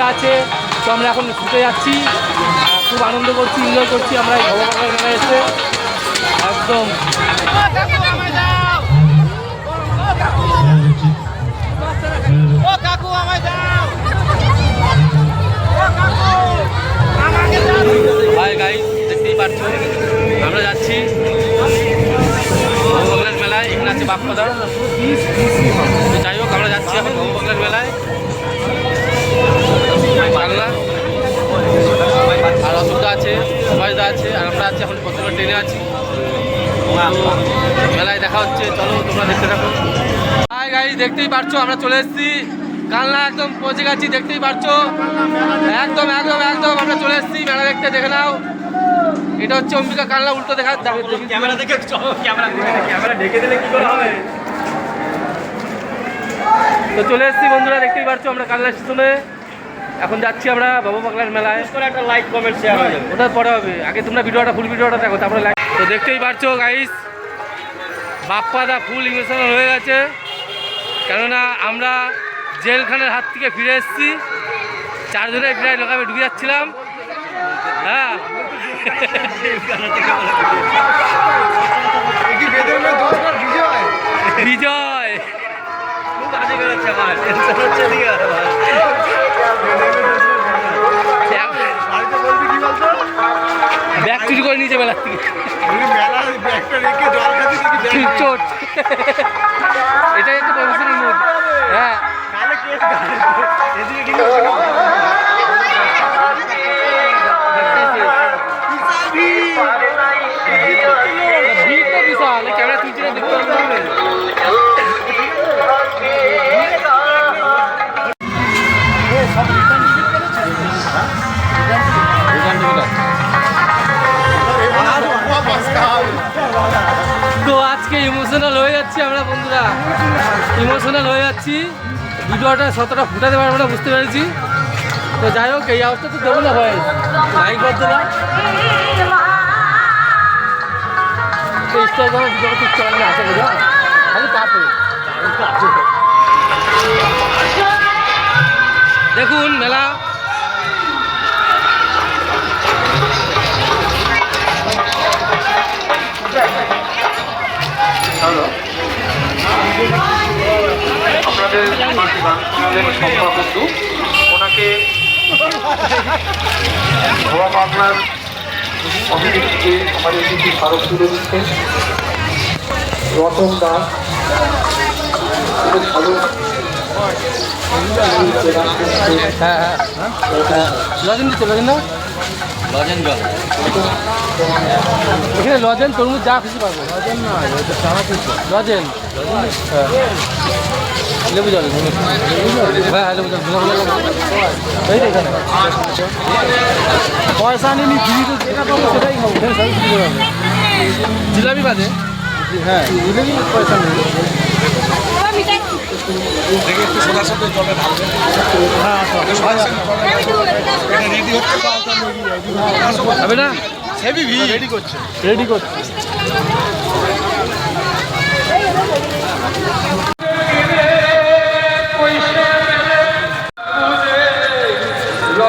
জায়গা আছে, তো আমরা এখন ছুটে যাচ্ছি। খুব আনন্দ করছি এনজয় করছি, আমরা এই ভগবানের মেলায় এসে একদম ভাই গাই দেখতেই পাচ্ছ? আমরা যাচ্ছি ভগবানের মেলায়, এখানে আছে বাপ্পাদা যাই হোক, আমরা যাচ্ছি এখন ভগবানের মেলায়। বাংলা। আর অসুবিধা আছে সুভাষদা আছে আর আমরা আছি এখন প্রথমে ট্রেনে আছি। মেলায় দেখা হচ্ছে চলো তোমরা দেখতে থাকো। হাই গাইজ দেখতেই পারছ আমরা চলে এসেছি। কালনা একদম পৌঁছে গেছি দেখতেই পারছ। একদম একদম একদম আমরা চলে এসেছি মেলা দেখতে দেখে নাও। এটা হচ্ছে অম্বিকা কালনা উল্টো দেখা ক্যামেরা দেখে ক্যামেরা ক্যামেরা ঢেকে দিলে কি করে হবে? তো চলে এসেছি বন্ধুরা দেখতেই পারছ আমরা কালনা স্টেশনে। এখন যাচ্ছি আমরা বাবা পাগলার মেলায়। করে একটা লাইক কমেন্ট শেয়ার হয়ে যাবে ওটা পরে হবে। আগে তোমরা ভিডিওটা ফুল ভিডিওটা দেখো তারপরে লাইক তো দেখতেই পারছ গাইস বাপ্পাদা ফুল ইমোশনাল হয়ে গেছে। কেননা আমরা জেলখানের হাত থেকে ফিরে এসেছি। চারজনে প্রায় লোকাবে ঢুকে যাচ্ছিলাম। হ্যাঁ। বিজয়। মেলার থেকে চোট? এটাই হচ্ছে প্রফেশনাল মুড হ্যাঁ। ভিড় তো বিশাল। ক্যামেরা তুলছি না দেখতে ইমোশনাল হয়ে যাচ্ছি। ভিডিওটা শতটা ফুটাতে পারব না, বুঝতে পেরেছি। তো যাই হোক, এই অবস্থা তো দেবো না ভাই। মাইক বদ্ধরা তো ইনস্টাগ্রামে খালি পাপে দেখুন, মেলা। আপনাদের আমাদের সম্পাবন্ধু ওনাকে ধোয়া পাবনার অভিনেত্রীকে আমাদের কিছু স্মারক তুলে দিচ্ছেন রতন দাস লজেন লজেন এখানে লজেন তরমুজ যা খুশি পাবো। লজেন না লজেন হ্যাঁ। লেবু জল হ্যাঁ হ্যাঁ লেবু জল। পয়সা নিয়ে ফ্রি তো যেটা পাবো সেটাই খাব। জিলাপি বাদে? হ্যাঁ। জিলাপি পয়সা নেই। হবে না? রেডি করছে। রেডি করছে।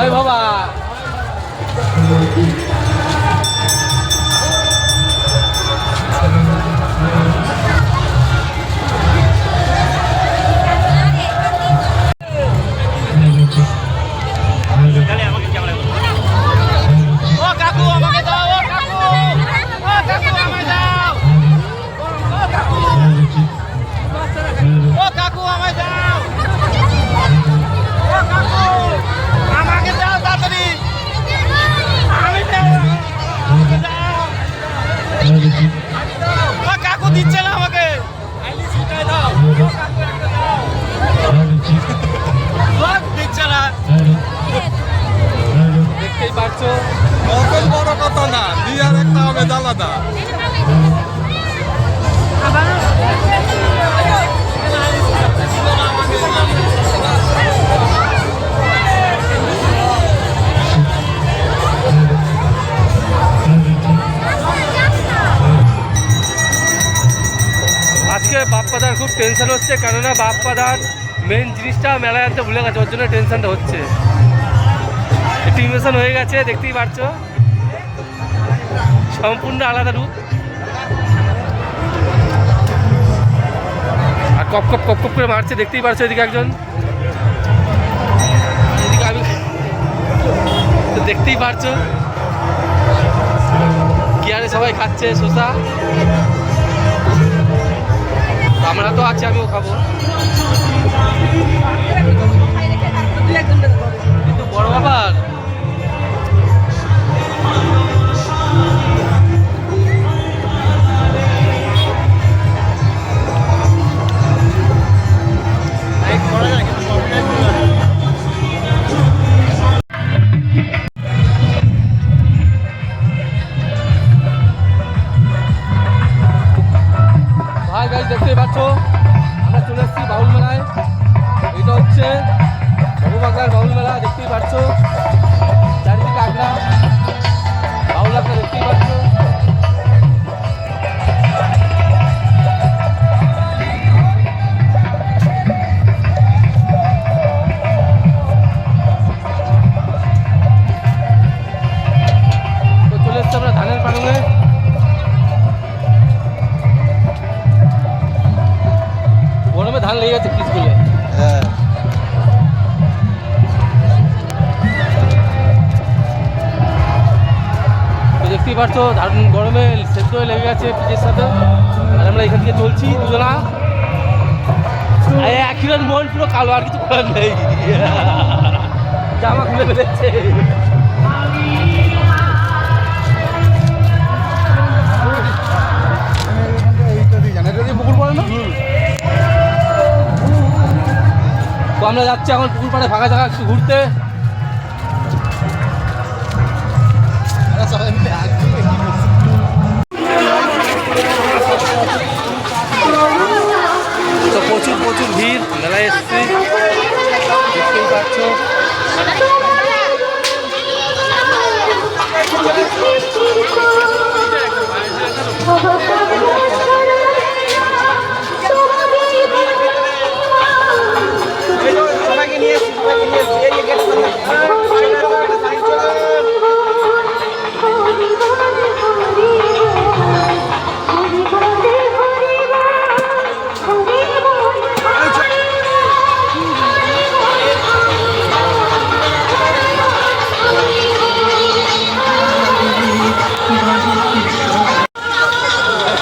各老朋友们。পারছ অত বড় আজকে বাপ্পাদার খুব টেনশন হচ্ছে, কেননা বাপ্পাদার মেন জিনিসটা মেলায় আনতে ভুলে গেছে, ওর জন্য টেনশনটা হচ্ছে। একটু হয়ে গেছে, দেখতেই পারছ সম্পূর্ণ আলাদা রূপ। আর কপ কপ কপ কপ করে মারছে, দেখতেই পারছ এদিকে একজন। এদিকে আমি দেখতেই পারছ কিয়ারে সবাই খাচ্ছে শসা আমরা তো আছি, আমিও খাব। বড় ব্যাপার পারছ ধান গরমে সেদ্ধ হয়ে লেগে গেছে পিচের সাথে। আর আমরা এখান থেকে চলছি দুজনা। একই মন পুরো কালো, আর কিছু করার নেই। জামা খুলে ফেলেছে। তো আমরা যাচ্ছি এখন পুকুর পাড়ে ফাঁকা জায়গা ঘুরতে।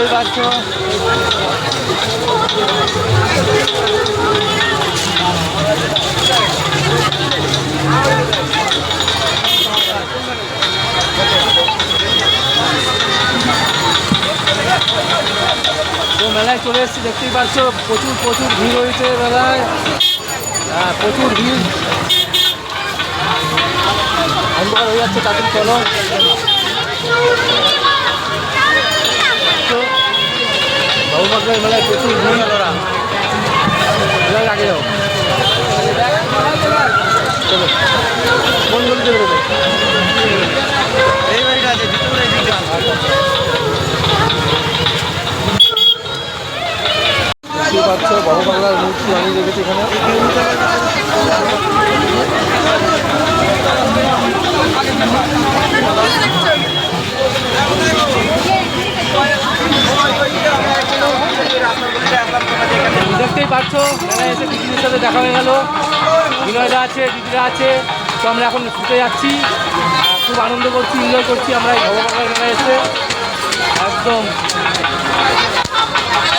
দেখতেই পাচ্ছ তো মেলায় চলে এসেছি, দেখতেই পাচ্ছ, প্রচুর প্রচুর ভিড় হয়েছে মেলায়। হ্যাঁ প্রচুর ভিড়। অন্ধকার হয়ে যাচ্ছে তাদের চলো। বাবুবাগের মেলায় প্রচুর ভিড়। আগে যাও চলো কোন গলিতে বেরোবে? এই বাড়িটা আছে পাচ্ছ বড় বাংলার মূর্তি আনিয়ে রেখেছি এখানে। দেখতেই পাচ্ছ মেলায় এসে দিদিদের সাথে দেখা হয়ে গেল। বিনয়দা আছে দিদিরা আছে তো আমরা এখন ছুটে যাচ্ছি। খুব আনন্দ করছি এনজয় করছি আমরা এই ভগবানের মেলায় এসে। একদম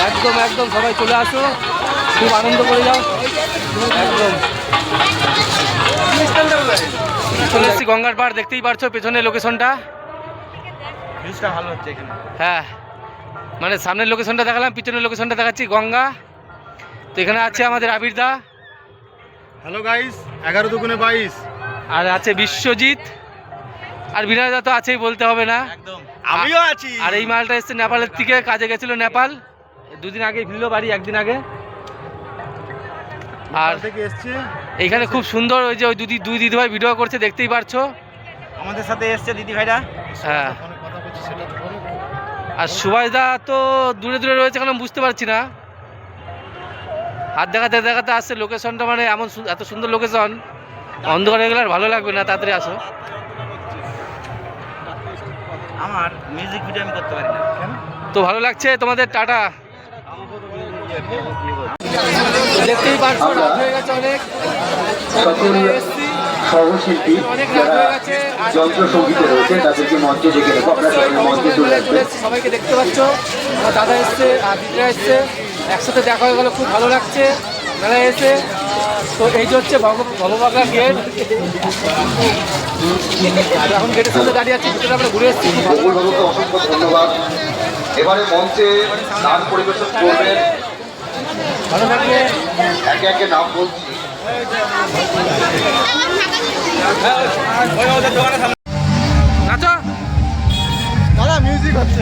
একদম একদম সবাই চলে আসো। খুব আনন্দ করে যাও। একদম। চলে এসেছি গঙ্গার পাড় দেখতেই পারছ পেছনে লোকেশনটা ভালো হচ্ছে এখানে। হ্যাঁ। মানে সামনের লোকেশনটা দেখালাম পিছনের লোকেশনটা দেখাচ্ছি গঙ্গা। তো এখানে আছে আমাদের আবির দা। হ্যালো গাইস এগারো দুগুণে বাইশ। আর আছে বিশ্বজিৎ। আর বিনয় দা তো আছেই বলতে হবে না। আমিও আছি। আর এই মালটা এসছে নেপালের থেকে কাজে গেছিল নেপাল। দুদিন আগে ফিরলো বাড়ি একদিন আগে। আর থেকে এসছে? এইখানে খুব সুন্দর ওই যে ওই দুই দুই দিদি ভাই ভিডিও করছে দেখতেই পারছ। আমাদের সাথে এসছে দিদি ভাইরা হ্যাঁ কথা বলছি সেটা আর সুভাষদা তো দূরে দূরে রয়েছে আমি বুঝতে পারছি না। হাত দেখাতে দেখাতে আসছে লোকেশনটা মানে এমন এত সুন্দর লোকেশন অন্ধকারে গেলে আর ভালো লাগবে না তাড়াতাড়ি আসো। আমার মিউজিক ভিডিও আমি করতে পারি না। তো ভালো লাগছে তোমাদের টাটা। দেখতেই পারছ রাত হয়ে গেছে অনেক। সহশিল্পী যারা যন্ত্র সঙ্গীতে রয়েছে তাদেরকে মঞ্চে ডেকে আপনার সবাই মঞ্চে চলে আসবেন। সবাইকে দেখতে পাচ্ছ আমার দাদা এসছে আর দিদিরা এসছে। একসাথে দেখা হয়ে গেল খুব ভালো লাগছে। মেলায় এসে তো এই যে হচ্ছে ভগ- ভগবাগলা গেট। এখন গেটের সাথে দাঁড়িয়ে আছি ভিতরে আমরা ঘুরে এসেছি। বাবুকে অসংখ্য ধন্যবাদ। এবারে মঞ্চে গান পরিবেশন করবেন। ভালো লাগছে একে একে নাম বলছি। নাচো। দাদা মিউজিক হচ্ছে।